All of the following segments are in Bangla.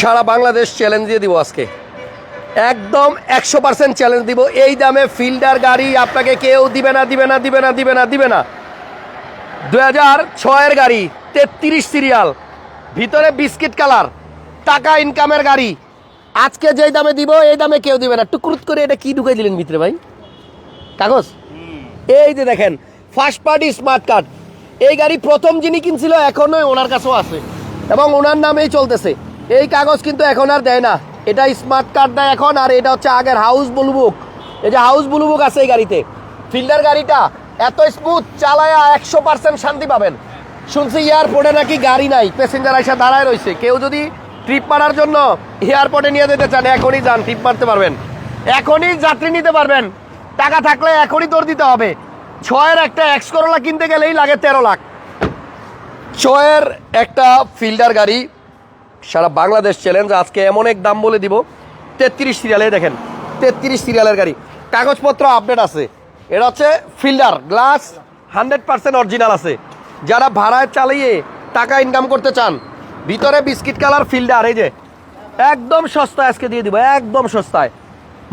সারা বাংলাদেশ চ্যালেঞ্জ দিয়ে দিব আজকে। একদম একশো পার্সেন্ট চ্যালেঞ্জ দিব। এই দামে ফিল্ডার গাড়ি আপনাকে কেউ দিবে না দিবে না দিবে না দিবে না দিবে না। দু হাজার ছয়ের গাড়ি, তেত্রিশ সিরিয়াল ভিতরে বিস্কিট কালার, টাকা ইনকামের গাড়ি। আজকে যেই দামে দিব, এই দামে কেউ দিবে না। টুকরুত করে এটা কি ঢুকাই দিলেন ভিতরে ভাই? কাগজ? এই যে দেখেন ফার্স্ট পার্টি স্মার্ট কার্ড এই গাড়ি প্রথম যিনি কিনছিল, এখনও ওনার কাছেও আছে। এবং ওনার নামেই চলতেছে। এই কাগজ কিন্তু এখন আর দেয় না। এটা স্মার্ট কার্ড দেয় এখন আর এটা হচ্ছে আগের হাউস বুলবুক এই যে হাউস বুলবুক আছে এই গাড়িতে। ফিল্ডার গাড়িটা এত স্মুথ চালায়া একশো পার্সেন্ট শান্তি পাবেন। শুনছি এয়ারপোর্টে নাকি গাড়ি নাই প্যাসেঞ্জার এসে দাঁড়ায় রয়েছে। কেউ যদি ট্রিপ মারার জন্য এয়ারপোর্টে নিয়ে যেতে চান, এখনই যান ট্রিপ মারতে পারবেন। এখনই যাত্রী নিতে পারবেন। টাকা থাকলে এখনই দৌড় দিতে হবে। ছয়ের একটা এক্স কিনতে গেলেই লাগে তেরো লাখ। ছয়ের একটা ফিল্ডার গাড়ি সারা বাংলাদেশ চ্যালেঞ্জ আজকে এমন এক দাম বলে দিব। তেত্রিশ সিরিয়ালে দেখেন, তেত্রিশ সিরিয়ালের গাড়ি। কাগজপত্র আপডেট আছে। এটা হচ্ছে Fielder glass hundred percent original আছে। যারা ভাড়ায় চালিয়ে টাকা ইনকাম করতে চান, ভিতরে বিস্কিট কালার ফিল্ডার এই যে, একদম সস্তায় আজকে দিয়ে দিব, একদম সস্তায়।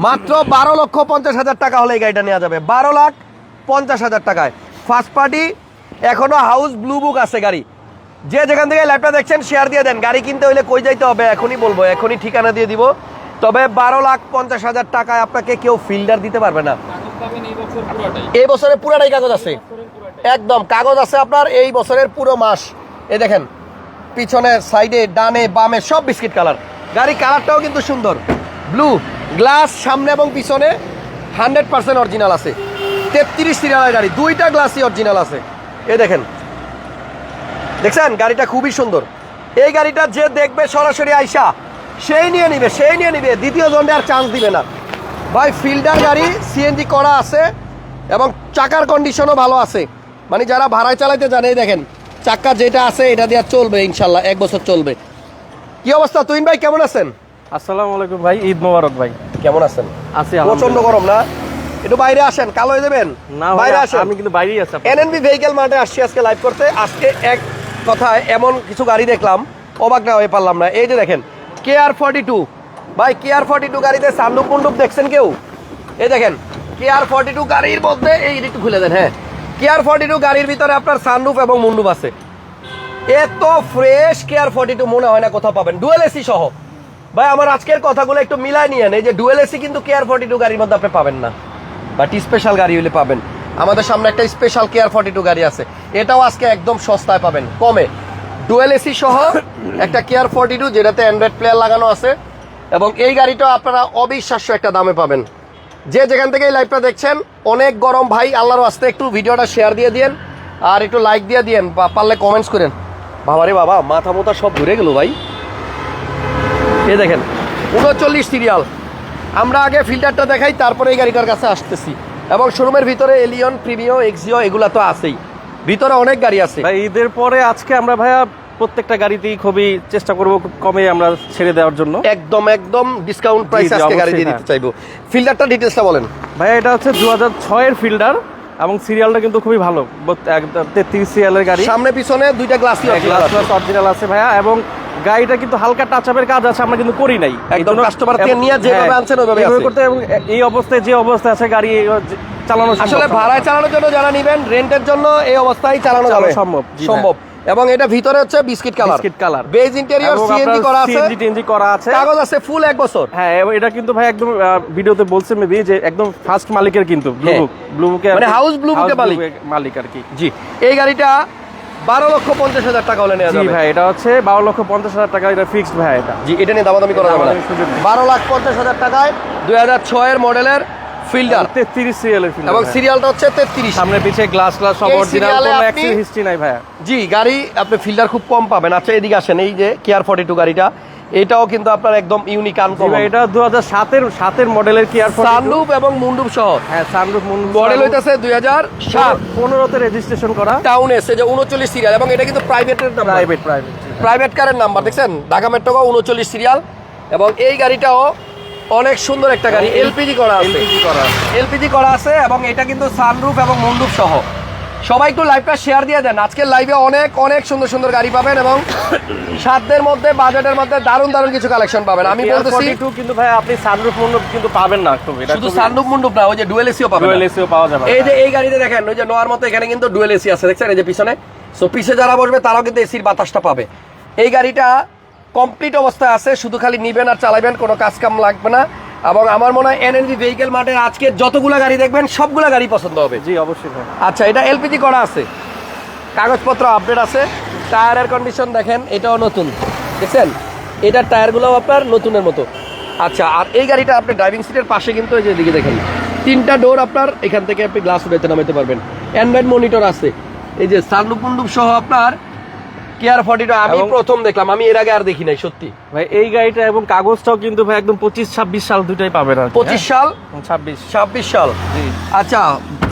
মাত্র বারো লক্ষ পঞ্চাশ হাজার টাকা হলে এই গাড়িটা নেওয়া যাবে। বারো লাখ পঞ্চাশ হাজার টাকায়। ফার্স্ট পার্টি এখনও হাউস ব্লু বুক আছে গাড়ি। যে যেখান থেকে ল্যাপটপ দেখছেন শেয়ার দিয়ে দেন। গাড়ি কিনতে হইলে কই যাইতে হবে? এখনই বলব এখনই ঠিকানা দিয়ে দিব। তবে বারো লাখ পঞ্চাশ হাজার টাকায় আপনাকে কেউ ফিল্ডার দিতে পারবে না। এই বছরের পুরাটাই কাগজ আছে। একদম কাগজ আছে আপনার এই বছরের পুরো মাস। এ দেখেন পিছনের সাইডে ডানে বামে সব বিস্কিট কালার গাড়ি কালারটাও কিন্তু সুন্দর। ব্লু গ্লাস সামনে এবং পিছনে হান্ড্রেড পার্সেন্ট অরিজিনাল আছে। তেত্রিশ সিরিয়ালের গাড়ি দুইটা গ্লাসই অরিজিনাল আছে। এ দেখেন দেখছেন? গাড়িটা খুবই সুন্দর। এই গাড়িটা যে দেখবে সরাসরি আইসা সেই নিয়ে নিবে সেই নিয়ে নিবে। দ্বিতীয় জন্ডে আর চান্স দিবে না। ভাই ফিল্ডার গাড়ি সিএনজি করা আছে এবং চাকার কন্ডিশনও ভালো আছে। মানে যারা ভাড়ায় চালাইতে জানে দেখেন চাক্কা যেটা আছে এটা দিয়ে চলবে ইনশাল্লাহ এক বছর চলবে। কি অবস্থা? তুইন ভাই কেমন আছেন? আসসালামু আলাইকুম ভাই ঈদ মোবারক ভাই। কেমন আছেন? আছি প্রচণ্ড গরম না? একটু বাইরে আসেন কালো হয়ে যাবেন? না বাইরে আসেন। আমি কিন্তু বাইরেই আছি এনএনবি ভেহিকেল মার্টে আসছি আজকে লাইভ করতে। আজকে এক কথায় এমন কিছু গাড়ি দেখলাম, অবাক না হয়ে পারলাম না। এই যে দেখেন কে আর ফর্টি টু ভাই কে আর ফর্টি টু গাড়িতে সান্ডুপ মুন্ডুপ দেখছেন কেউ? এই দেখেন কে আর ফর্টি টু গাড়ির মধ্যে, এই একটু খুলে দেন হ্যাঁ। কে আর ফর্টি টু গাড়ির ভিতরে আপনার সানরুফ এবং মুন্ডুপ আছে। এত fresh K R forty two মনে হয় না কোথাও পাবেন। ডুয়েল এসি সহ। ভাই, আমার আজকের কথাগুলো একটু মিলাই নিয়ে নেই যে ডুয়েল এসি কিন্তু কে আর ফর্টি টু গাড়ির মধ্যে আপনি পাবেন না। বাট স্পেশাল গাড়ি হলে পাবেন। আমাদের সামনে একটা স্পেশাল কেয়ার ফর্টি টু গাড়ি আছে। এটাও আজকে একদম সস্তায় পাবেন। কমে। ডুয়েল এসি সহ একটা কেয়ার ফর্টি টু যেটাতে অ্যান্ড্রয়েড প্লেয়ার লাগানো আছে। এবং এই গাড়িটা আপনারা অবিশ্বাস্য একটা দামে পাবেন। যে যেখান থেকে এই লাইভটা দেখছেন, অনেক গরম ভাই, আল্লাহর আস্তে একটু ভিডিওটা শেয়ার দিয়ে দিয়েন আর একটু লাইক দিয়ে দিয়েন, বা পারলে কমেন্টস করেন। বাবারে বাবা, মাথা মোথা সব ঘুরে গেল ভাই। এ দেখেন, উনচল্লিশ সিরিয়াল আমরা আগে ফিল্টারটা দেখাই, তারপরে এই গাড়িটার কাছে আসতেছি। এবং শোরুমের ভিতরে এলিয়ন প্রিমিও এক্সিও এগুলা তো আছেই। ভিতরে অনেক গাড়ি আছে। ভাই ঈদের পরে আজকে আমরা ভাইয়া প্রত্যেকটা গাড়িতেই খুবই চেষ্টা করব খুব কমে আমরা ছেড়ে দেওয়ার জন্য। একদম একদম ডিসকাউন্ট প্রাইস আজকে গাড়ি দিয়ে হ্যাঁ। দিতে চাইব। ফিল্টারটা ডিটেলসটা বলেন। ভাইয়া এটা হচ্ছে দু হাজার ছয়ের ফিল্ডার এবং সিরিয়ালটা কিন্তু খুবই ভালো। একদম তেত্রিশ সিরিয়ালের গাড়ি। সামনে পিছনে দুইটা গ্লাস গ্লাস অরিজিনাল আছে ভাইয়া। এবং গাড়িটা কিন্তু হালকা টাচ আপের কাজ আছে আমরা কিন্তু করি নাই। একদম customer থেকে নিয়ে যেভাবে হ্যাঁ, আনছেন এইভাবে আছে। করতে এবং এই অবস্থায় যে অবস্থায় আছে গাড়ি চালানো আসলে ভাড়ায় চালানোর জন্য যারা নিবেন রেন্টের জন্য এই অবস্থায় চালানো যাবে। সম্ভব, সম্ভব। এবং এটা ভিতরে হচ্ছে biscuit colour biscuit colour beige interior CNG করা আছে। CNG টিএনজি করা আছে। কাগজ আছে ফুল এক বছর। হ্যাঁ এবং এটা কিন্তু ভাই একদম ভিডিওতে বলছে মেবি যে একদম ফার্স্ট মালিকের কিন্তু ব্লু হ্যাঁ। বুক ব্লু বুকে মানে হাউস ব্লু এ মালিক। মালিক আর কি। জি এই গাড়িটা বারো লক্ষ পঞ্চাশ হাজার টাকা হলে নেওয়া জি যাবে। ভাই এটা হচ্ছে বারো লক্ষ পঞ্চাশ হাজার টাকা এটা ফিক্সড ভাই এটা। জি এটা নিয়ে দামাদামি করা যাবে না। বারো লাখ পঞ্চাশ হাজার টাকায় দুই হাজার ছয়ের মডেলের ফিল্ডার। তেত্রিশ সিরিয়ালের ফিল্ডার এবং সিরিয়ালটা হচ্ছে তেত্রিশ। সামনে পিছে গ্লাস গ্লাস সব অরিজিনাল কোনো অ্যাক্সিডেন্ট হিস্ট্রি নাই ভাই। জি গাড়ি আপনি ফিল্ডার খুব কম পাবেন। আচ্ছা এদিকে আসেন এই যে কেয়ার ফর্টি টু গাড়িটা। এটাও কিন্তু আপনার একদম ইউনিক জি আনকমন এটা দু হাজার সাতের সাতের মডেলের কি আর সানরুফ এবং মুন্ডুপ সহ। হ্যাঁ সানরুফ মডেল হইতেছে দুই হাজার সাত। পনেরোতে রেজিস্ট্রেশন করা। টাউন এসে যে উনচল্লিশ সিরিয়াল এবং এটা কিন্তু প্রাইভেটের নাম্বার প্রাইভেট প্রাইভেট প্রাইভেট কারের নাম্বার দেখছেন? ঢাকা মেট্রো উনচল্লিশ সিরিয়াল এবং এই গাড়িটাও অনেক সুন্দর একটা গাড়ি। এলপিজি করা আছে। এলপিজি করা আছে। এলপিজি করা আছে এবং এটা কিন্তু সানরুফ এবং মুন্ডুপ সহ। সবাই একটু লাইভটা শেয়ার দিয়ে দেন। আজকের লাইভে অনেক অনেক সুন্দর সুন্দর গাড়ি পাবেন এবং সাধ্যের মধ্যে বাজেটের মধ্যে দারুণ দারুণ কিছু কালেকশন পাবেন। আমি বলতেছি কিন্তু ভাই আপনি সানরুফ মন্ডপ কিন্তু পাবেন না শুধু সানরুফ মুন্ডুপ না ওই যে ডুয়েল এসিও পাবেন ডুয়েল এসিও পাওয়া যাবে। এই যে এই গাড়িতে দেখেন ওই যে নোয়ার মতো এখানে কিন্তু ডুয়েল এসি আছে দেখছেন? এই যে পিছনে। সো পিছে যারা বসবে তারাও কিন্তু এসির বাতাসটা পাবে। এই গাড়িটা কমপ্লিট অবস্থায় আছে শুধু খালি নিবেন আর চালাবেন কোনো কাজ কাম লাগবে না। এবং আমার মনে হয় এনএনজি ভেহিকেল মার্টের আজকে যতগুলা গাড়ি দেখবেন সবগুলা গাড়ি পছন্দ হবে। জি অবশ্যই আচ্ছা এটা এলপিজি করা আছে। কাগজপত্র আপডেট আছে। টায়ারের কন্ডিশন দেখেন এটাও নতুন। দেখছেন? এটার টায়ারগুলোও আপনার নতুনের মতো। আচ্ছা আর এই গাড়িটা আপনি ড্রাইভিং সিটের পাশে কিন্তু এই যে এদিকে দেখেন তিনটা ডোর আপনার এখান থেকে আপনি গ্লাস উঠাইতে নামাইতে পারবেন। অ্যান্ড্রয়েড মনিটর আছে। এই যে সানরুপ সহ আপনার কেয়ার ফর্টিটা আমি প্রথম দেখলাম আমি এর আগে আর দেখি নাই সত্যি। ভাই এই গাড়িটা এবং কাগজটাও কিন্তু ভাই একদম পঁচিশ ছাব্বিশ সাল দুটাই পাবেন আর পঁচিশ সাল? হ্যাঁ? ছাব্বিশ। ছাব্বিশ সাল? আচ্ছা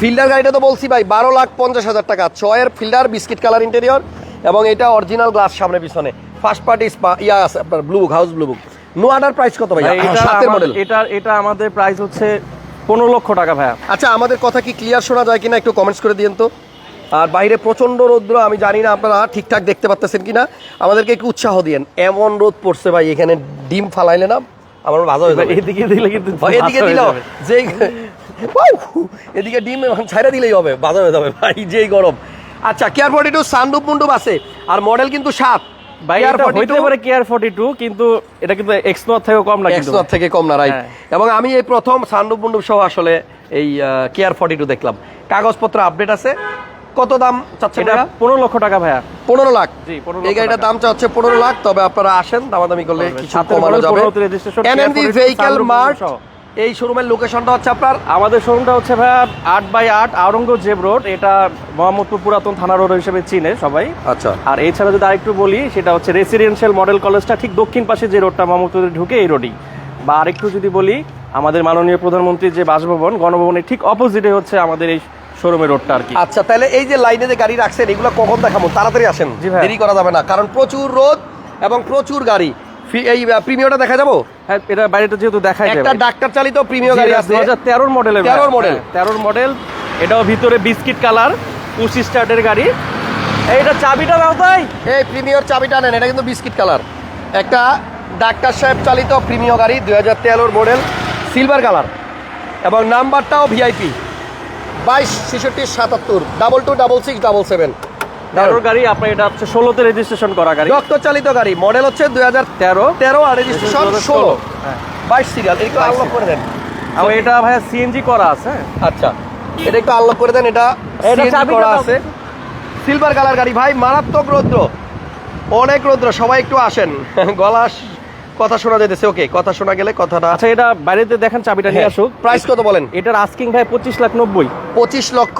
ফিল্ডার গাড়িটা তো বলছি ভাই বারো লাখ পঞ্চাশ হাজার টাকা। ছয়ের ফিল্ডার বিস্কিট কালার ইন্টেরিয়র এবং এটা অরিজিনাল গ্লাস সামনে পিছনে। ফার্স্ট পার্টি ইয়া আছে আপনার blue book house blue book নোয়াটার price কত ভাই সাতের মডেল এটা এটা আমাদের প্রাইস হচ্ছে পনেরো লক্ষ টাকা ভাইয়া। আচ্ছা আমাদের কথা কি ক্লিয়ার শোনা যায় কিনা একটু কমেন্টস করে দিন তো। আর বাইরে প্রচণ্ড রৌদ্র আমি জানি না আপনারা ঠিকঠাক দেখতে পাচ্ছেন কিনা। আমাদেরকে একটু উৎসাহ দিয়েন। এমন রোদ পড়ছে ভাই এখানে ডিম ফালাইলে না আমার ভালো হয়ে যাবে। এদিকে দিলে কিন্তু এদিকে বাসা দিল যে এদিকে ডিম ছাইরা দিলেই হবে বাজা হয়ে যাবে ভাই যেই গরম। আচ্ছা KR forty two sunroof moonroof আছে আর মডেল কিন্তু সাত। কিন্তু এটা কিন্তু কম না থেকে কম না রাইট। এবং আমি এই প্রথম সানরুপ মুন্ডুপ সহ আসলে এই কেয়ার ফর্টি টু দেখলাম। কাগজপত্র আপডেট আছে। কত দাম চাচ্ছেন এটা পনেরো লক্ষ টাকা ভাইয়া। পনেরো লাখ। জি, 15 এই গাড়িটার দাম চাচ্ছে পনেরো লাখ তবে আপনারা আসেন দামাদামি করলে কিছু কমানো যাবে। 15 এনএনভি Kia 42 ভেহিকেল মার্ট এই শোরুমের লোকেশনটা হচ্ছে আপনার আমাদের শোরুমটা হচ্ছে ভাইয়া আট বাই আট আওরঙ্গজেব রোড। এটা মোহাম্মদপুর পুরাতন থানা রোড হিসেবে চিনে সবাই। আচ্ছা। আর এছাড়া যদি আরেকটু বলি সেটা হচ্ছে রেসিডেন্সিয়াল মডেল কলেজটা ঠিক দক্ষিণ পাশে যে রোডটা মোহাম্মদপুরে ঢুকে এই রোডই বা আরেকটু যদি বলি আমাদের মাননীয় প্রধানমন্ত্রীর যে বাসভবন গণভবনের ঠিক অপোজিটে হচ্ছে আমাদের এই শোরুমের রোডটা আর কি। আচ্ছা তাহলে এই যে লাইনে যে গাড়ি রাখছেন এগুলো কখন দেখাবো? তাড়াতাড়ি আসেন। দেরি করা যাবে না কারণ প্রচুর রোদ এবং প্রচুর গাড়ি। এই প্রিমিয়টা দেখা যাব? হ্যাঁ এটা বাইরেটা যেহেতু দেখাই একটা ডাক্তার চালিত প্রিমিয় গাড়ি আছে। দু হাজার তেরোর মডেলের 13 model। তেরোর মডেল এটাও ভিতরে বিস্কিট কালার পুশি স্টার্টের গাড়ি। এইটা চাবিটা দাও তাই এই প্রিমিয়র চাবিটা নেন এটা কিন্তু বিস্কিট কালার। একটা ডাক্তার সাহেব চালিত প্রিমিয় গাড়ি দুই হাজার মডেল সিলভার কালার। এবং নাম্বারটাও ভিআইপি বাইশ ছেষট্টি সাতাত্তর double two double six double seven তেরোর গাড়ি আপনার এটা হচ্ছে ষোলোতে রেজিস্ট্রেশন করা গাড়ি। ডক্টর চালিত গাড়ি মডেল হচ্ছে দুই হাজার তেরো তেরো আর রেজিস্ট্রেশন ষোলো। হ্যাঁ বাইশ সিরিয়াল একটু আনলক করে দেন। আর এটা ভাইয়া সিএনজি করা আছে হ্যাঁ? আচ্ছা এটা একটু আনলক করে দেন এটা এটা করা আছে। সিলভার কালার গাড়ি ভাই মারাত্মক রৌদ্র। অনেক রৌদ্র সবাই একটু আসেন। গলা কথা শোনা যেতেছে ওকে কথা শোনা গেলে কথাটা আচ্ছা এটা বাইরেতে দেখেন চাবিটা নিয়ে আসুক। প্রাইস কত বলেন? এটার আস্কিং ভাই পঁচিশ লাখ নব্বই। পঁচিশ লক্ষ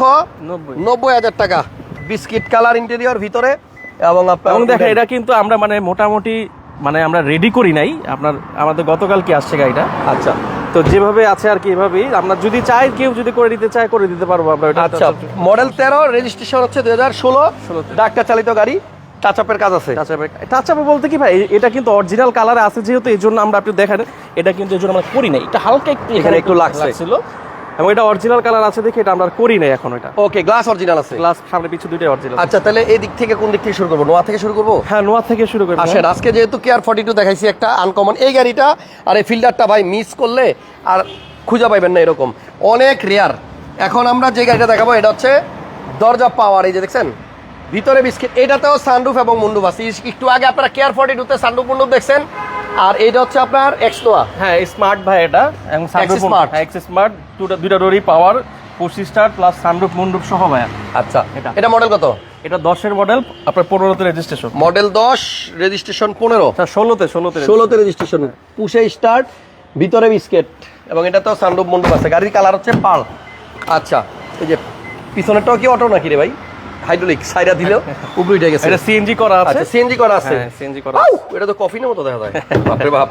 নব্বই। হাজার টাকা। বিস্কিট কালার ইন্টেরিয়র ভিতরে এবং আপনার এবং দেখেন এটা কিন্তু আমরা মানে মোটামুটি মানে আমরা রেডি করি নাই। আপনার আমাদের গতকাল কি আসছে গাড়িটা। আচ্ছা। তো যেভাবে আছে আর কি এভাবেই। আমরা যদি চাই কেউ যদি করে দিতে চায় করে দিতে পারব আমরা। এটা আচ্ছা মডেল তেরো রেজিস্ট্রেশন হচ্ছে দুই হাজার ষোলো। 16 তে। ডাক্তার চালিত গাড়ি। টাচাপের কাজ আছে? টাচ আপ বলতে কি ভাই? এটা কিন্তু অরিজিনাল কালারে আছে যেহেতু এই জন্য আমরা আপনি দেখেন এটা কিন্তু এই জন্য আমরা করি নাই। এটা হালকা একটু এখানে একটু লাগছে। লাগছিল। এবং এটা অরিজিনাল কালার আছে দেখে এটা আমরা করি নাই এখন এটা। ওকে গ্লাস অরিজিনাল আছে। গ্লাস সামনে পিছু দুইটাই অরিজিনাল আচ্ছা তাহলে এই দিক থেকে কোন দিক থেকে শুরু করব? নোয়া থেকে শুরু করব? হ্যাঁ নোয়া থেকে শুরু করি আসেন আজকে যেহেতু কেয়ার ফর্টি টু দেখাইছি একটা আনকমন এই গাড়িটা আর এই ফিল্ডারটা ভাই মিস করলে আর খুঁজে পাইবেন না এরকম। অনেক রেয়ার এখন আমরা যে গাড়িটা দেখাবো এটা হচ্ছে দরজা পাওয়ার এই যে দেখছেন? ভিতরে বিস্কিট এটাতেও সানরুফ এবং মুন্ডুপ আছে। একটু আগে আপনারা কেয়ার ফর্টি টুতে সানরুফ মুন্ডুপ দেখছেন? আর এটা হচ্ছে আপনার এক্সনোয়া হ্যাঁ স্মার্ট ভাই এটা এবং সানরুফ। হ্যাঁ এক্স স্মার্ট দুটা দুইটা ডোরি পাওয়ার পুশি স্টার প্লাস সানরুফ মুন্ডুপ সহ ভাই আচ্ছা এটা। এটা মডেল কত? এটা দশের মডেল আপনার পনেরোতে রেজিস্ট্রেশন মডেল দশ রেজিস্ট্রেশন পনেরো। আচ্ছা ষোলোতে ষোলোতে ষোলোতে রেজিস্ট্রেশন পুষে স্টার্ট ভিতরে বিস্কেট এবং এটা তো সানরুফ মন্ডপ আছে। গাড়ির কালার হচ্ছে পাল। আচ্ছা এই যে পিছনেরটাও কি অটো নাকি রে ভাই? হাইড্রোলিক সাইডা দিলেও উপরে উঠে গেছে। এটা সিএনজি করা আছে? আচ্ছা সিএনজি করা আছে। হ্যাঁ, CNG করা আউ, এটা তো কফিনের মতো দেখা যায়। বাপরে বাপ।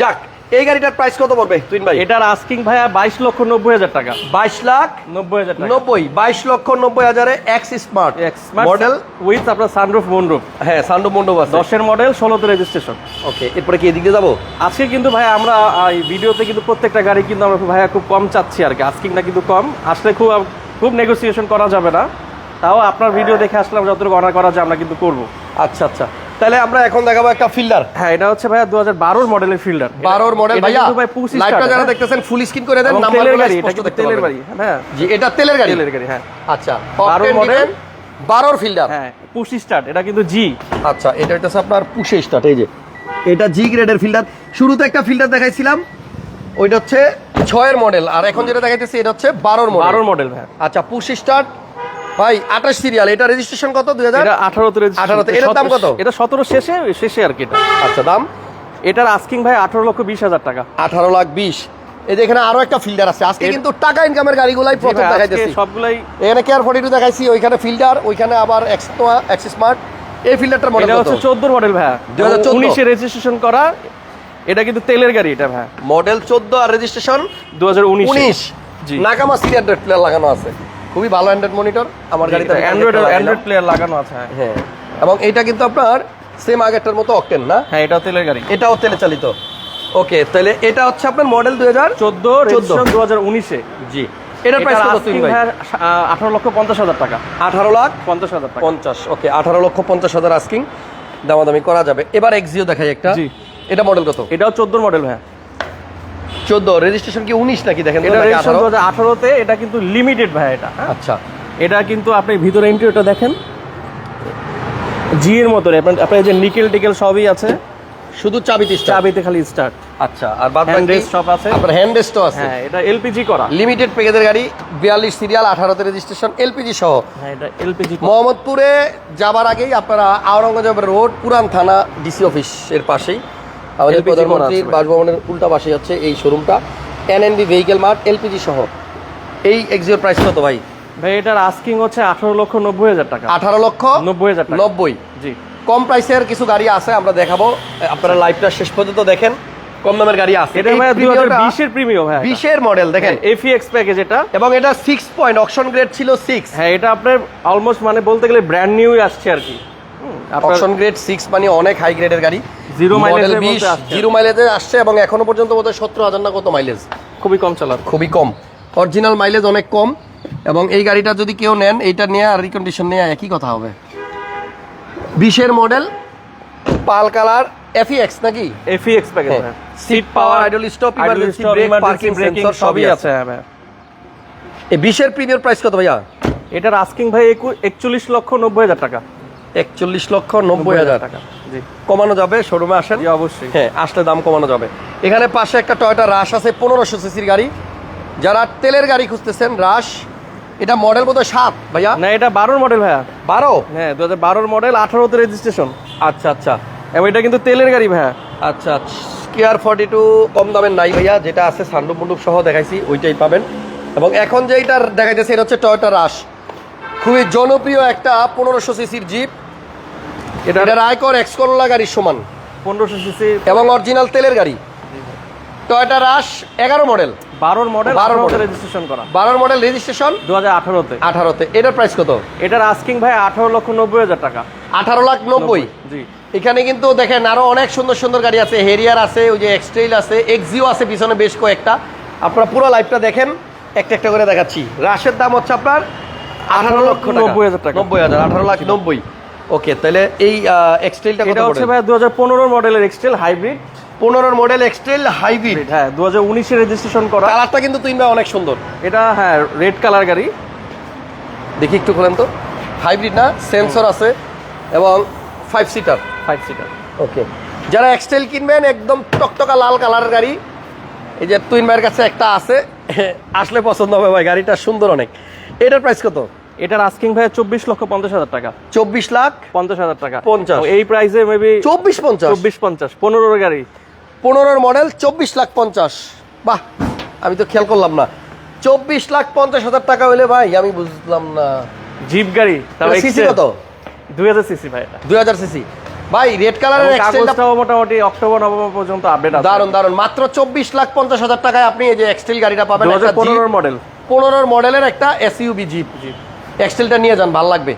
যাক এই গাড়িটার প্রাইস কত পড়বে তুইন ভাই? এটার আস্কিং ভাইয়া বাইশ লক্ষ নব্বই হাজার টাকা। বাইশ লাখ নব্বই হাজার টাকা। নব্বই বাইশ লক্ষ নব্বই হাজারে X smart X model with আপনার সানরুফ মুন্ডুপ হ্যাঁ সানরুফ মন্ডপ আছে। দশের মডেল ষোলোতে রেজিস্ট্রেশন ওকে এরপরে কি এদিকে যাব? আজকে কিন্তু ভাই আমরা এই ভিডিওতে কিন্তু প্রত্যেকটা গাড়ি কিন্তু আমরা ভাইয়া খুব কম চাচ্ছি আর কি। আস্কিংটা কিন্তু কম। আসলে খুব খুব নেগোসিয়েশন করা যাবে না। তাও আপনার ভিডিও দেখে আসলাম যতটুকু অর্ডার করা যায় আমরা কিন্তু করব। আচ্ছা আচ্ছা। তাহলে আমরা এখন দেখাবো একটা ফিল্ডার হ্যাঁ এটা হচ্ছে ভাইয়া দু হাজার বারোর মডেলের ফিল্ডার বারোর মডেল ভাইয়া লাইভটা যারা দেখতেছেন ফুল স্ক্রিন করে দেন তেলের গাড়ি এটা তেলের গাড়ি হ্যাঁ। জি এটা তেলের গাড়ি। তেলের গাড়ি হ্যাঁ। আচ্ছা 12 12 মডেল 12 ফিল্ডার হ্যাঁ পুশ স্টার্ট এটা কিন্তু জি আচ্ছা এটা হচ্ছে আপনার পুশে স্টার্ট এই যে। এটা জি গ্রেডের ফিল্ডার শুরুতে একটা ফিল্ডার দেখাইছিলাম ওইটা হচ্ছে ছয়ের মডেল আর এখন যেটা দেখাইতেছি এটা হচ্ছে বারোর মডেল বারোর মডেল হ্যাঁ। আচ্ছা পুশ স্টার্ট ভাই আঠাশ সিরিয়াল এটা রেজিস্ট্রেশন কত? দুই হাজার? আঠারোতে 18 তে, এটার দাম কত? এটা সতেরো শেষে শেষে আর কি আচ্ছা দাম? এটার আস্কিং ভাই আঠারো লক্ষ বিশ হাজার টাকা। আঠারো লাখ বিশ। এই যে এখানে আরও একটা ফিল্ডার আছে। আজকে কিন্তু টাকা ইনকামের গাড়িগুলাই প্রথম দেখাইতেছি। সবগুলাই এখানে কেয়ার ফর্টি টু দেখাইছি ওইখানে ফিল্ডার ওইখানে আবার এক্সিস স্মার্ট এই ফিল্ডারটার মডেল এটা হচ্ছে চোদ্দোর মডেল ভাই 2014 উনিশে রেজিস্ট্রেশন করা এটা কিন্তু তেলের গাড়ি এটা ভাই মডেল চোদ্দ আর রেজিস্ট্রেশন দু হাজার উনিশ। নাকামা সি হান্ড্রেড লাগানো আছে। খুবই ভালো অ্যান্ড্রয়েড মনিটর আমার গাড়িতে অ্যান্ড্রয়েড অ্যান্ড্রয়েড প্লেয়ার লাগানো আছে। হ্যাঁ। হ্যাঁ এবং এটা কিন্তু আপনার সেম আগেরটার মতো অকটেন না? হ্যাঁ এটাও তেলের গাড়ি। এটাও তেলে চালিত। ওকে তাহলে এটা হচ্ছে আপনার মডেল দুই হাজার চোদ্দ রেজিস্ট্রেশন দু হাজার উনিশে। জি এটার প্রাইস কত তুমি ভাই? আঠারো লক্ষ পঞ্চাশ হাজার টাকা। আঠারো লাখ পঞ্চাশ হাজার টাকা। পঞ্চাশ ওকে আঠারো লক্ষ পঞ্চাশ হাজার আস্কিং দামাদামি করা যাবে। এবার এক্সিও দেখাই একটা। জি। এটা মডেল কত? এটাও চোদ্দোর মডেল ভাই চোদ্দ রেজিস্ট্রেশন কি উনিশ নাকি দেখেন? এটা 18? আঠারোতে এটা কিন্তু লিমিটেড ভাই এটা হ্যাঁ? আচ্ছা। এটা কিন্তু আপনি ভিতরে দেখেন। জি এর মতো আপনার যে নিকেল টিকেল সবই আছে। শুধু চাবিতে চাবিতে খালি স্টার্ট আচ্ছা আর বাদ বাকি সব আছে। আপনার হ্যান্ড রেস্টও আছে। হ্যাঁ এটা এলপিজি করা। লিমিটেড প্যাকেজের গাড়ি বিয়াল্লিশ সিরিয়াল আঠারোতে রেজিস্ট্রেশন এলপিজি সহ। হ্যাঁ এটা এলপিজি মোহাম্মদপুরে যাবার আগেই আপনারা আওরঙ্গজেব রোড পুরান থানা ডিসি অফিস এর পাশেই। আমাদের প্রধানমন্ত্রীর। বাসভবনের উল্টা পাশে হচ্ছে এই শোরুমটা। এনএনবি ভেহিকেল মার্ট এলপিজি সহ। এই এক্সিওর প্রাইস কত ভাই? ভাই এটার আস্কিং হচ্ছে আঠারো লক্ষ নব্বই হাজার টাকা। আঠারো লক্ষ নব্বই হাজার নব্বই। জি। কম প্রাইসের কিছু গাড়ি আছে আমরা দেখাবো। আপনারা লাইভটা শেষ পর্যন্ত দেখেন। কম দামের গাড়ি আছে। এটা ভাই দুই হাজার বিশের প্রিমিয়াম হ্যাঁ। বিশের মডেল দেখেন। এফিএক্স প্যাকেজ এটা। এবং এটা সিক্স পয়েন্ট অকশন গ্রেড ছিল সিক্স হ্যাঁ এটা আপনার অলমোস্ট মানে বলতে গেলে ব্র্যান্ড নিউ আসছে আর কি। অকশন গ্রেড সিক্স মানে অনেক হাই গ্রেডের গাড়ি। বিশ আসছে। জিরো মাইলেজে আসছে এবং এখনও পর্যন্ত বোধহয় সত্তর হাজার না কত মাইলেজ খুবই কম চালার। খুবই কম। অরিজিনাল মাইলেজ অনেক কম এবং এই গাড়িটা যদি কেউ নেন এইটা নিয়ে আর রিকন্ডিশন নিয়ে একই কথা হবে। বিশের মডেল পাল কালার এফিএক্স নাকি? FX package. Seat power, idle stop, emergency brake, parking sensor সবই আছে। হ্যাঁ এই বিশের প্রিমিয়ার প্রাইস কত ভাইয়া? এটার আস্কিং ভাই একচল্লিশ লক্ষ নব্বই হাজার টাকা। একচল্লিশ লক্ষ নব্বই হাজার টাকা। জি। কমানো যাবে? শোরুমে আসেন? অবশ্যই। হ্যাঁ আসলে দাম কমানো যাবে। এখানে পাশে একটা টয়টা রাশ আছে পনেরোশো সিসির গাড়ি। যারা তেলের গাড়ি খুঁজতেছেন রাশ এটা মডেল বোধহয় সাত ভাইয়া? না এটা বারোর মডেল ভাইয়া। বারো? হ্যাঁ দু হাজার বারোর মডেল আঠারোতে রেজিস্ট্রেশন আচ্ছা আচ্ছা। এবং এটা কিন্তু তেলের গাড়ি ভাইয়া। আচ্ছা আচ্ছা কেয়ার ফর্টি টু কম দামের নাই ভাইয়া যেটা আছে সান্ডুপ মুন্ডুপ সহ দেখাইছি ওইটাই পাবেন। এবং এখন যেইটার দেখাইতেছে এটা হচ্ছে টয়টা রাশ খুবই জনপ্রিয় একটা পনেরোশো সিসির জিপ এটা এটা রায়কর এক্স করোলা গাড়ির সমান। পনেরোশো সিসি এবং অরিজিনাল তেলের গাড়ি। টয়টা রাশ এগারো মডেল বারোর মডেল 12 বারোর মডেল রেজিস্ট্রেশন করা। বারোর মডেল রেজিস্ট্রেশন দু হাজার আঠারোতে। আঠারোতে। এটার প্রাইস কত? এটার আস্কিং ভাই আঠারো লক্ষ নব্বই হাজার টাকা। আঠারো লাখ নব্বই। জি। এখানে কিন্তু দেখেন আরও অনেক সুন্দর সুন্দর গাড়ি আছে। হেরিয়ার আছে ওই যে এক্সট্রেল আছে এক্সিও আছে পিছনে বেশ কয়েকটা। আপনারা পুরো লাইভটা দেখেন একটা একটা করে দেখাচ্ছি। রাশের দাম হচ্ছে আপনার আঠারো লক্ষ নব্বই হাজার টাকা। নব্বই হাজার আঠারো লাখ নব্বই। ওকে তাহলে এই এক্সট্রেলটা কত এটা হচ্ছে ভাই দু হাজার পনেরোর মডেলের এক্সটেল হাইব্রিড পনেরোর মডেল এক্সট্রেল হাইব্রিড হ্যাঁ দু হাজার উনিশে রেজিস্ট্রেশন করা। কালারটা কিন্তু তুই অনেক সুন্দর। এটা হ্যাঁ রেড কালার গাড়ি। দেখি একটু খোলেন তো। হাইব্রিড না সেন্সর আছে এবং five seater five seater okay যারা এক্সটেল কিনবেন একদম টকটকা লাল কালারের গাড়ি। এই যে তুইন ভাইয়ের কাছে একটা আছে। আসলে পছন্দ হবে ভাই গাড়িটা সুন্দর অনেক। এটার প্রাইস কত? এটার আস্কিং ভাই চব্বিশ লক্ষ পঞ্চাশ হাজার টাকা। চব্বিশ লাখ পঞ্চাশ হাজার টাকা। 50 এই প্রাইসে মেবি চব্বিশ পঞ্চাশ। চব্বিশ পঞ্চাশ পনেরোর গাড়ি। পনেরোর মডেল চব্বিশ লাখ পঞ্চাশ। বাহ আমি তো খেয়াল করলাম না। চব্বিশ লাখ পঞ্চাশ হাজার টাকা হলে ভাই আমি বুঝলাম না। জিপ গাড়ি তাও সিসি কত? দুই হাজার সিসি ভাই এটা। দুই হাজার সিসি ভাই রেড কালারের কাগজটাও মোটামুটি অক্টোবর নভেম্বর পর্যন্ত আপডেট আছে। দারুণ দারুণ মাত্র চব্বিশ লাখ পঞ্চাশ হাজার টাকায় আপনি এই যে এক্সটেল গাড়িটা পাবেন একটা পনেরোর মডেল পনেরোর মডেলের একটা এসইউবি জিপ জিপ এক্সটেলটা নিয়ে যান ভালো লাগবে।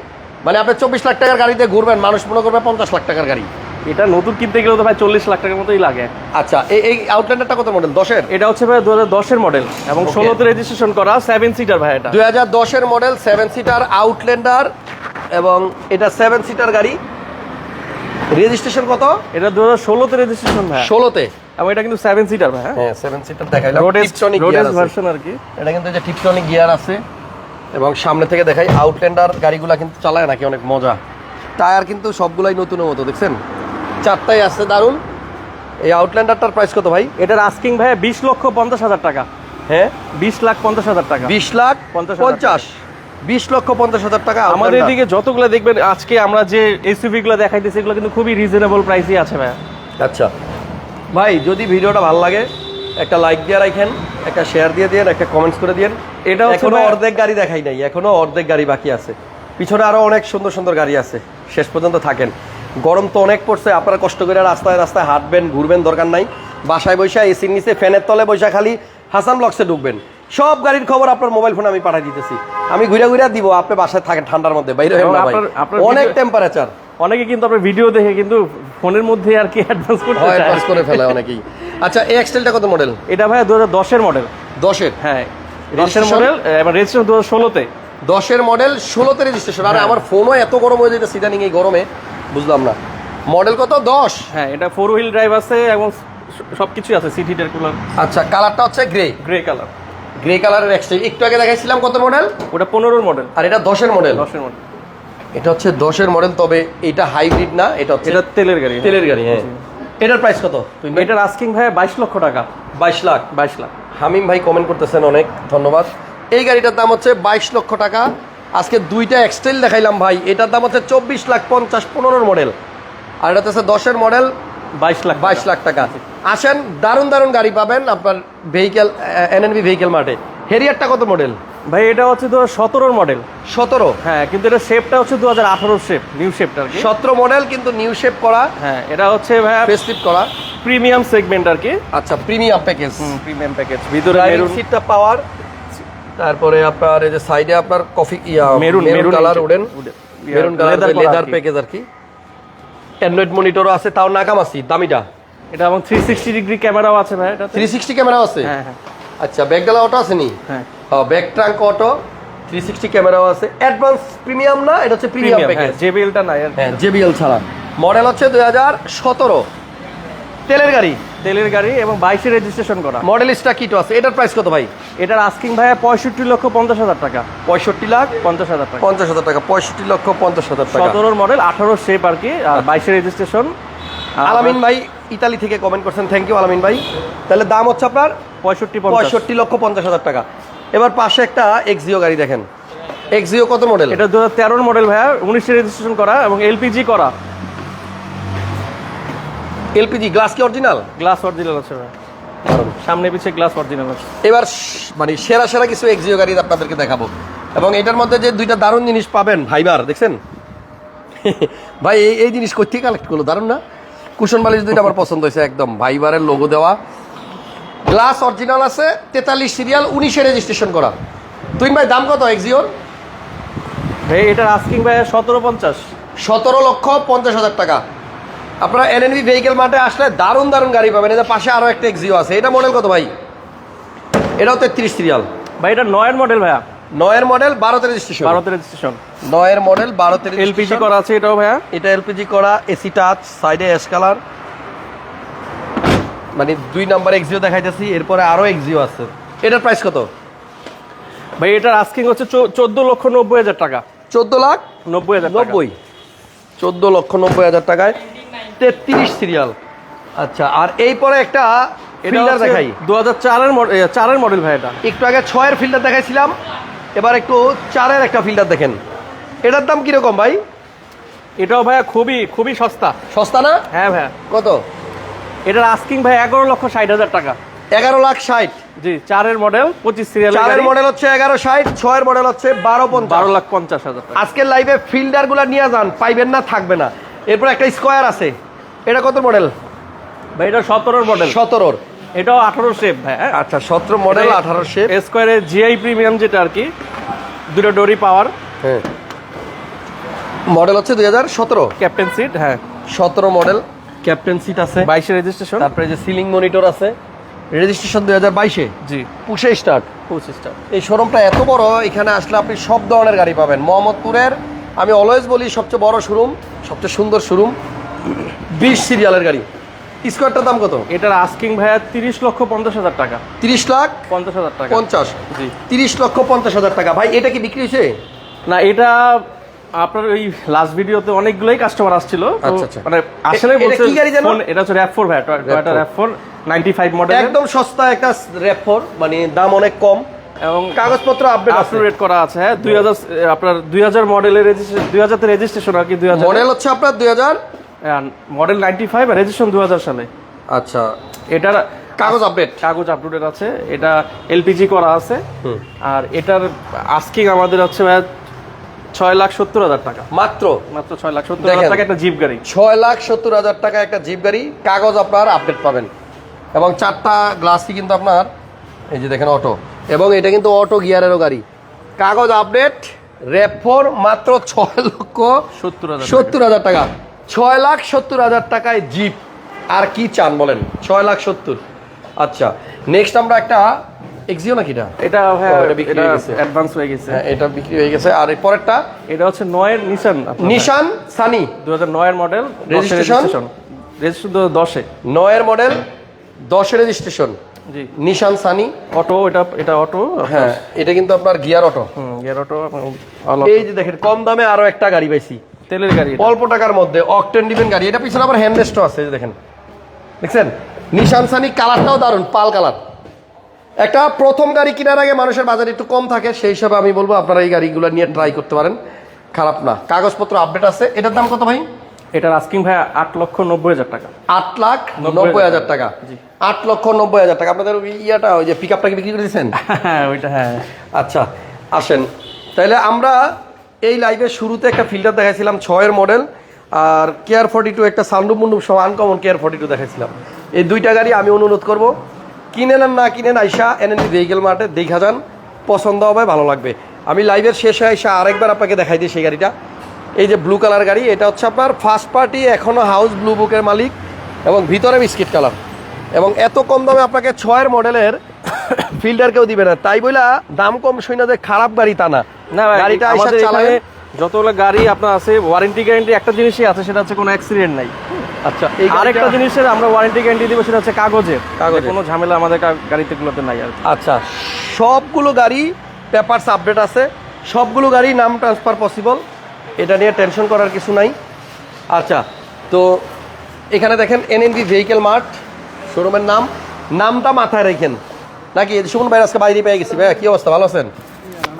মানে আপনি চব্বিশ লাখ টাকার গাড়িতে ঘুরবেন মানুষ মনে করবে পঞ্চাশ লাখ টাকার গাড়ি। এটা নতুন কিনতে গেলে তো ভাই চল্লিশ লাখ টাকার মতোই লাগে। আচ্ছা এই এই আউটল্যান্ডারটা কত মডেল দশের? এটা হচ্ছে ভাই দু হাজার দশের মডেল এবং ষোলোতে রেজিস্ট্রেশন করা সেভেন সিটার ভাই এটা। দুই হাজার দশের মডেল সেভেন সিটার আউটল্যান্ডার এবং এটা সেভেন সিটার গাড়ি। রেজিস্ট্রেশন কত? এটা দু হাজার ষোলোতে রেজিস্ট্রেশন ভাই। ষোলোতে? এবং এটা কিন্তু সেভেন সিটার ভাই হ্যাঁ? হ্যাঁ সেভেন সিটার দেখাইলাম। রোডেস ভার্সন আর কি। এটা কিন্তু যে টিপটনিক গিয়ার আছে। এবং সামনে থেকে দেখাই আউটল্যান্ডার গাড়িগুলো কিন্তু চালায় নাকি অনেক মজা। টায়ার কিন্তু সবগুলাই নতুনের মতো দেখছেন? চারটাই আসছে দারুণ এই আউটল্যান্ডারটার প্রাইস কত ভাই? এটার আস্কিং ভাই বিশ লক্ষ পঞ্চাশ হাজার টাকা। হ্যাঁ? বিশ লাখ পঞ্চাশ হাজার টাকা। বিশ লাখ পঞ্চাশ পঞ্চাশ। বিশ লক্ষ পঞ্চাশ হাজার টাকা আমাদের। এদিকে যতগুলো দেখবেন আজকে আমরা যে এসইভি গুলো দেখাইতেছি এগুলো কিন্তু খুবই রিজনেবল প্রাইসই আছে ভাই আচ্ছা। ভাই যদি ভিডিওটা ভালো লাগে একটা লাইক দিয়ে রাখেন একটা শেয়ার দিয়ে দিয়েন একটা কমেন্টস করে দিয়েন এটা এখনও অর্ধেক গাড়ি দেখাই নাই এখনও অর্ধেক গাড়ি বাকি আছে। পিছনে আরও অনেক সুন্দর সুন্দর গাড়ি আছে শেষ পর্যন্ত থাকেন। গরম তো অনেক পড়ছে আপনারা কষ্ট করে রাস্তায় রাস্তায় হাঁটবেন ঘুরবেন দরকার নাই। বাসায় বৈশা এসির নিচে ফ্যানের তলে বৈশা খালি হাসান ব্লকসে ঢুকবেন। সব গাড়ির খবর আপনার মোবাইল ফোনে আমি পাঠিয়ে দিতেছি। আমি ঘুরে ঘুরে দিব আপনি বাসায় থাকেন ঠান্ডার মধ্যে বাইরে অনেক টেম্পারেচার অনেকে কিন্তু আপনার ভিডিও দেখে কিন্তু ফোনের মধ্যে আর কি অ্যাডভান্স করে ফেলে অনেকেই। আচ্ছা এই এক্সটেলটা কত মডেল এটা ভাই দু হাজার দশের মডেল দশের? হ্যাঁ দশের মডেল এবং রেজিস্ট্রেশন দু হাজার ষোলোতে। দশের মডেল ষোলোতে রেজিস্ট্রেশন আর হ্যাঁ। আমার ফোনও এত গরম হয়ে যেতে সিডানিং এই গরমে বুঝলাম না। মডেল কত? দশ? হ্যাঁ এটা ফোর হুইল ড্রাইভ আছে এবং সব কিছুই আছে সিট হিটার কুলার আচ্ছা কালারটা হচ্ছে গ্রে গ্রে কালার গ্রে কালারের এক্সটেল একটু আগে দেখাইছিলাম কত মডেল ওটা পনেরোর মডেল আর এটা দশের মডেল দশের মডেল এটা হচ্ছে দশের মডেল তবে এটা হাইব্রিড না এটা হচ্ছে এটা তেলের গাড়ি তেলের গাড়ি হ্যাঁ। এটার প্রাইস কত? এটার আস্কিং ভাই বাইশ লক্ষ টাকা। বাইশ লাখ। বাইশ লাখ। হামিম ভাই কমেন্ট করতেছেন অনেক ধন্যবাদ। এই গাড়িটার দাম হচ্ছে বাইশ লক্ষ টাকা। আজকে দুইটা এক্সটেল দেখাইলাম ভাই। এটার দাম হচ্ছে চব্বিশ লাখ পঞ্চাশ পনেরোর মডেল আর এটা হচ্ছে দশের মডেল বাইশ লাখ বাইশ লাখ টাকা। আসেন দারুণ দারুণ গাড়ি পাবেন আপনার vehicle N N B vehicle মার্টে হেরিয়ারটা কত মডেল ভাই এটা হচ্ছে দু হাজার মডেল সতেরো? হ্যাঁ কিন্তু এটা শেপটা হচ্ছে দু হাজার শেপ নিউ শেপটা আর কি। সতেরো মডেল কিন্তু নিউ শেপ করা। হ্যাঁ এটা হচ্ছে ভাইয়া ফেসলিপ করা। প্রিমিয়াম সেগমেন্ট আর কি। আচ্ছা প্রিমিয়াম প্যাকেজ প্রিমিয়াম প্যাকেজ ভিতরে মেরুন সিটটা পাওয়ার তারপরে আপনার এই যে সাইডে আপনার কফি ইয়া maroon maroon colour wooden maroon colour leather package আর কি। অ্যান্ড্রয়েড মনিটরও আছে তাও নাকামাসি দামিটা। এটা এবং থ্রি সিক্সটি ডিগ্রি ক্যামেরাও আছে ভাই এটা থ্রি সিক্সটি ক্যামেরা আছে? হ্যাঁ হ্যাঁ। আচ্ছা ব্যাক অটো আছে নি? হ্যাঁ। Back trunk auto three sixty ক্যামেরাও আছে। অ্যাডভান্স প্রিমিয়াম না? এটা হচ্ছে প্রিমিয়াম হ্যাঁ প্যাকেজ জেবিএলটা নাই হ্যাঁ জেবিএল ছাড়া। মডেল হচ্ছে দুই হাজার সতেরো। তেলের গাড়ি তেলের গাড়ি এবং বাইশে রেজিস্ট্রেশন করা। মডেলিস্টটা কিটো আছে? এটার প্রাইস কত ভাই? এটার আস্কিং ভাইয়া পঁয়ষট্টি লক্ষ পঞ্চাশ হাজার টাকা। পঁয়ষট্টি লাখ পঞ্চাশ হাজার টাকা। পঞ্চাশ হাজার টাকা পঁয়ষট্টি লক্ষ পঞ্চাশ হাজার টাকা। সতেরোর মডেল আঠারো শেপ আর কি আর বাইশে রেজিস্ট্রেশন আলামিন ভাই ইতালি থেকে কমেন্ট করছেন। থ্যাংক ইউ আলামিন ভাই। তাহলে দাম হচ্ছে আপনার? পঁয়ষট্টি পঁয়ষট্টি লক্ষ পঞ্চাশ হাজার টাকা। এবার পাশে একটা এক্সিও গাড়ি দেখেন। এক্সিও কত মডেল এটা দু হাজার মডেল ভাইয়া উনিশে রেজিস্ট্রেশন করা এবং এলপিজি করা। এলপিজি গ্লাস কি অরিজিনাল গ্লাস অরিজিনাল আছে সামনে পিছিয়ে গ্লাস অরিজিনাল আছে। এবার মানে সেরা সেরা কিছু এক্সিও গাড়ি আপনাদেরকে দেখাবো। এবং এটার মধ্যে যে দুইটা দারুণ জিনিস পাবেন ভাইবার দেখছেন? ভাই এই এই জিনিস কোথেকে কালেক্ট করল? দারুণ না? কুশন বালিশ দুইটা আমার পছন্দ হয়েছে একদম। ভাইবারের লোগো দেওয়া। গ্লাস অরিজিনাল আছে তেতাল্লিশ সিরিয়াল উনিশে রেজিস্ট্রেশন করা। তুই ভাই দাম কত এক্সিওর ভাই এটার আস্কিং ভাইয়া সতেরো পঞ্চাশ। সতেরো লক্ষ পঞ্চাশ হাজার টাকা। আপনারা এনএনবি ভেহিকেল মার্টে আসলে দারুণ দারুণ গাড়ি পাবেন। এদের পাশে আরও একটা এক্সিও আছে। এটা মডেল কত ভাই? এটাও তেত্রিশ সিরিয়াল। ভাই এটা নয়ের মডেল ভাইয়া। নয়ের মডেল বারোতে রেজিস্ট্রেশন বারোতে রেজিস্ট্রেশন নয়ের মডেল বারোতে এলপিজি করা আছে এটাও ভাইয়া। এটা এলপিজি করা এসি টাচ সাইডে অ্যাশ কালার মানে দুই নাম্বার এক্সিও দেখাইতেছি এরপরে আরও এক্সিও আছে। এটার প্রাইস কত? ভাই এটার আস্কিং হচ্ছে চোদ্দ লক্ষ নব্বই হাজার টাকা। চোদ্দ লাখ নব্বই হাজার নব্বই। চোদ্দ লক্ষ নব্বই হাজার টাকায়। তেত্রিশ সিরিয়াল আচ্ছা আর এই পরে একটা ফিল্টার দেখাই। দু হাজার চারের চারের মডেল ভাই এটা। একটু আগে ছয়ের ফিল্টার দেখাইছিলাম এবার একটু চারের একটা ফিল্টার দেখেন। এটার দাম কীরকম ভাই? এটাও ভাইয়া খুবই খুবই সস্তা। সস্তা না? হ্যাঁ ভাইয়া। কত? এটার আস্কিং ভাই এগারো লক্ষ ষাট হাজার টাকা। এগারো লাখ ষাট। জি চারের মডেল পঁচিশ সিরিয়াল চারের মডেল হচ্ছে এগারো ষাট ছয়ের মডেল হচ্ছে বারো পঞ্চাশ। বারো লাখ পঞ্চাশ হাজার আজকের লাইভে ফিল্ডারগুলা নিয়ে যান পাইবেন না থাকবে না। এরপর একটা স্কোয়ার আছে। এটা কত মডেল ভাই এটা সতেরোর মডেল সতেরোর। এটাও আঠারো শেপ ভাই হ্যাঁ? আচ্ছা সতেরো মডেল আঠারো শেপ স্কোয়ারের জিআই প্রিমিয়াম যেটা আর কি দুটো ডোরি পাওয়ার হ্যাঁ। মডেল হচ্ছে দুই হাজার সতেরো। ক্যাপ্টেন সিট হ্যাঁ। সতেরো মডেল ক্যাপ্টেন সিট আছে। বাইশে রেজিস্ট্রেশন তারপরে যে সিলিং মনিটর আছে। রেজিস্ট্রেশন দুই হাজার বাইশে? জি। পুষে স্টার্ট পঁচিশটা এই শোরুমটা এত বড় এখানে আসলে আপনি সব ধরনের গাড়ি পাবেন। মোহাম্মদপুরের আমি অলওয়েজ বলি সবচেয়ে বড় শোরুম সবচেয়ে সুন্দর শোরুম বিশ সিরিয়ালের গাড়ি। স্কোয়ারটার দাম কত? এটার আস্কিং ভাইয়া তিরিশ লক্ষ পঞ্চাশ হাজার টাকা। তিরিশ লাখ পঞ্চাশ হাজার টাকা। পঞ্চাশ। জি। তিরিশ লক্ষ পঞ্চাশ হাজার টাকা। ভাই এটা কি বিক্রি হয়েছে? না এটা আপনার ওই লাস্ট ভিডিওতে অনেকগুলোই কাস্টমার আসছিল তো আচ্ছা, আচ্ছা। মানে আসলে বলছে কি গাড়ি? ফোন- এটা হচ্ছে র্যাপ ফোর ভাই Toyota RAV four ninety five model একদম সস্তা একটা র্যাপর মানে দাম অনেক কম। এবং কাগজপত্র আপডেট আছে। আপটু করা আছে হ্যাঁ দুই হাজার আপনার দুই হাজার মডেলের রেজিস্ট্রেশন দুই হাজার রেজিস্ট্রেশন আর কি দুই হাজার? মডেল হচ্ছে আপনার দুই হাজার? মডেল নাইনটি ফাইভ আর রেজিস্ট্রেশন দু হাজার সালে। আচ্ছা। এটার কাগজ আপডেট কাগজ আপলোডেড আছে এটা এলপিজি করা আছে। আর এটার আস্কিং আমাদের হচ্ছে ছয় লাখ সত্তর হাজার টাকা। মাত্র? মাত্র ছয় লাখ সত্তর হাজার টাকা একটা জিপ গাড়ি। ছয় লাখ সত্তর হাজার টাকা একটা জিপ গাড়ি কাগজ আপনার আপডেট পাবেন। এবং চারটা গ্লাসই কিন্তু আপনার এই যে দেখেন অটো। এবং এটা কিন্তু অটো গিয়ারেরও গাড়ি। কাগজ আপডেট র্যাপফোর মাত্র ছয় লক্ষ সত্তর হাজার সত্তর হাজার টাকা। ছয় লাখ সত্তর হাজার টাকায় জিপ। আর কি চান বলেন? ছয় লাখ সত্তর। আচ্ছা নেক্সট আমরা একটা এক্সিও নাকি এটা? এটা হ্যাঁ এটা বিক্রি হয়ে গেছে। অ্যাডভান্স হয়ে গেছে। হ্যাঁ এটা বিক্রি হয়ে গেছে। আর এর পরেরটা? এটা হচ্ছে নয়ের নিশান নিশান সানি দু হাজার নয়ের মডেল Registration? রেজিস্ট্রেশন দশে। নয়ের মডেল দশে রেজিস্ট্রেশন জি। নিশান সানি অটো এটা এটা অটো হ্যাঁ এটা কিন্তু আপনার গিয়ার অটো গিয়ার অটো এই যে দেখেন কম দামে আরও একটা গাড়ি পাইছি। তেলের গাড়ি অল্প টাকার মধ্যে অকটেন ডিপেন গাড়ি। এটা পিছনে আবার আছে দেখেন। দেখছেন? নিশান সানি কালারটাও দারুণ পাল কালার একটা প্রথম গাড়ি কেনার আগে মানুষের বাজারে একটু কম থাকে সেই হিসাবে আমি বলব আপনারা এই গাড়িগুলো নিয়ে ট্রাই করতে পারেন। খারাপ না। কাগজপত্র আপডেট আছে। এটার দাম কত ভাই? এটার আস্কিং ভাই আট লক্ষ নব্বই হাজার টাকা। আট লাখ নব্বই হাজার টাকা। আট লক্ষ নব্বই হাজার টাকা। আপনাদের ওই ইয়াটা ওই যে পিক আপটাকে বিক্রি করে দিয়েছেন? হ্যাঁ ওইটা হ্যাঁ। আচ্ছা আসেন। তাহলে আমরা এই লাইভের শুরুতে একটা ফিল্টার দেখাইছিলাম ছয়ের মডেল আর কেয়ার ফর্টি টু একটা সান্ডু মুন্ডু সব আনকমন কেয়ার ফর্টি টু দেখাইছিলাম। এই দুইটা গাড়ি আমি অনুরোধ করব। কিনেন না কিনেন আইসা এনএনডি ভেহিকেল মার্টে দেখা যান পছন্দ হবে ভালো লাগবে। আমি লাইভের শেষে আইসা আরেকবার আপনাকে দেখাই দিই সেই গাড়িটা। এই যে ব্লু কালার গাড়ি এটা হচ্ছে আপনার ফার্স্ট পার্টি এখনও হাউস ব্লু বুকের মালিক এবং ভিতরে বিস্কিট কালার এবং এত কম দামে আপনাকে ছয়ের মডেলের ফিল্টার কেউ দিবে না। তাই বইলা দাম কম শুনে যে খারাপ গাড়ি তা না। না গাড়িটা চালায়। যতগুলো গাড়ি আপনার আছে ওয়ারেন্টি গ্যারেন্টি একটা জিনিসই আছে সেটা হচ্ছে কোনো অ্যাক্সিডেন্ট নাই। আচ্ছা এই আরেকটা জিনিসের আমরা ওয়ারেন্টি গ্যারান্টি দিব সেটা হচ্ছে কাগজের। যে কোনো ঝামেলা আমাদের গাড়িতে গুলোতে নাই আর আচ্ছা সবগুলো গাড়ি পেপারস আপডেট আছে। সবগুলো গাড়ি নাম ট্রান্সফার পসিবল এটা নিয়ে টেনশন করার কিছু নাই। আচ্ছা তো এখানে দেখেন এনএনবি ভেহিকেল মার্ট শোরুমের নাম। নামটা মাথায় রেখেন। নাকি সুমন ভাই আজকে বাইরে পেয়ে গেছি। ভাই কী অবস্থা? ভালো আছেন?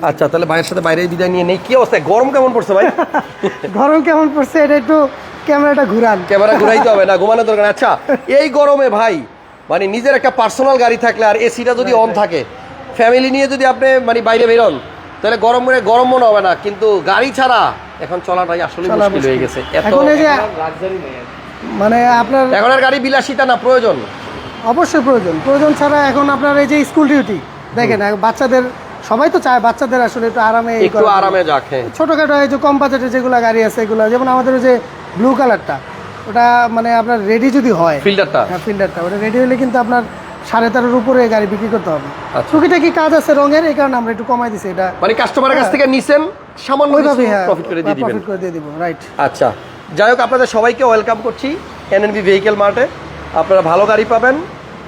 আচ্ছা তাহলে ভাইয়ের সাথে বাইরে বিদায় নিয়ে নেই। কি অবস্থা? গরম কেমন পড়ছে ভাই? গরম কেমন পড়ছে? এটা একটু ক্যামেরাটা ঘুরান। ক্যামেরা ঘুরাইতে হবে না ঘুমানোর দরকার আচ্ছা এই গরমে ভাই মানে নিজের একটা পার্সোনাল গাড়ি থাকলে আর এসিটা যদি অন থাকে ফ্যামিলি নিয়ে যদি আপনি মানে বাইরে বেরোন তাহলে গরম করে গরম মনে হবে না। কিন্তু গাড়ি ছাড়া এখন চলাটাই আসলে মুশকিল হয়ে গেছে। এত এখন এই যে মানে আপনার এখন আর গাড়ি বিলাসিতা না প্রয়োজন? অবশ্যই প্রয়োজন। প্রয়োজন ছাড়া এখন আপনার এই যে স্কুল ডিউটি দেখেন বাচ্চাদের সবাই তো চায় বাচ্চাদের আসলে একটু আরামে একটু আরামে যাক হ্যাঁ ছোটখাটো এই যে কম বাজেটের যেগুলো গাড়ি আছে এগুলো যেমন আমাদের ওই যে ব্লু কালারটা ওটা মানে আপনার রেডি যদি হয় ফিল্টারটা হ্যাঁ ফিল্ডারটা ওটা রেডি হলে কিন্তু আপনার সাড়ে তেরোর উপরে গাড়ি বিক্রি করতে হবে। আচ্ছা। টুকিটাকি কাজ আছে রঙের? এই কারণে আমরা একটু কমাই দিছি এটা মানে কাস্টমারের কাছ থেকে নিছেন সামান্য ওইভাবে হ্যাঁ প্রফিট করে দিয়ে দিবেন। প্রফিট করে দিয়ে দিব রাইট আচ্ছা যাই হোক আপনাদের সবাইকে ওয়েলকাম করছি এনএনবি ভেহিকেল মার্টে আপনারা ভালো গাড়ি পাবেন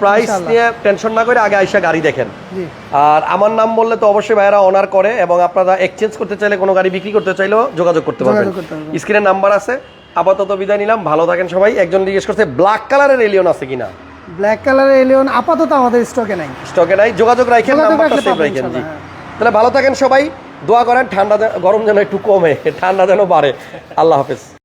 প্রাইস নিয়ে টেনশন না করে আগে আইসা গাড়ি দেখেন। আর আমার নাম বললে তো অবশ্যই ভাইয়েরা অনার করে এবং আপনারা এক্সচেঞ্জ করতে চাইলে কোনো গাড়ি বিক্রি করতে চাইলেও যোগাযোগ করতে পারবেন। স্ক্রিনের নাম্বার আছে। আপাতত বিদায় নিলাম। ভালো থাকেন সবাই। একজন জিজ্ঞেস করছে ব্ল্যাক কালারের এলিয়ন আছে কিনা? ব্ল্যাক কালারের এলিয়ন আপাতত আমাদের স্টকে নাই। স্টকে নাই? যোগাযোগ রাখেন নাম্বারটা সেভ রাখেন জি। হ্যাঁ। তাহলে ভালো থাকেন সবাই। দোয়া করেন ঠান্ডা গরম যেন একটু কমে ঠান্ডা যেন বাড়ে। আল্লাহ হাফেজ।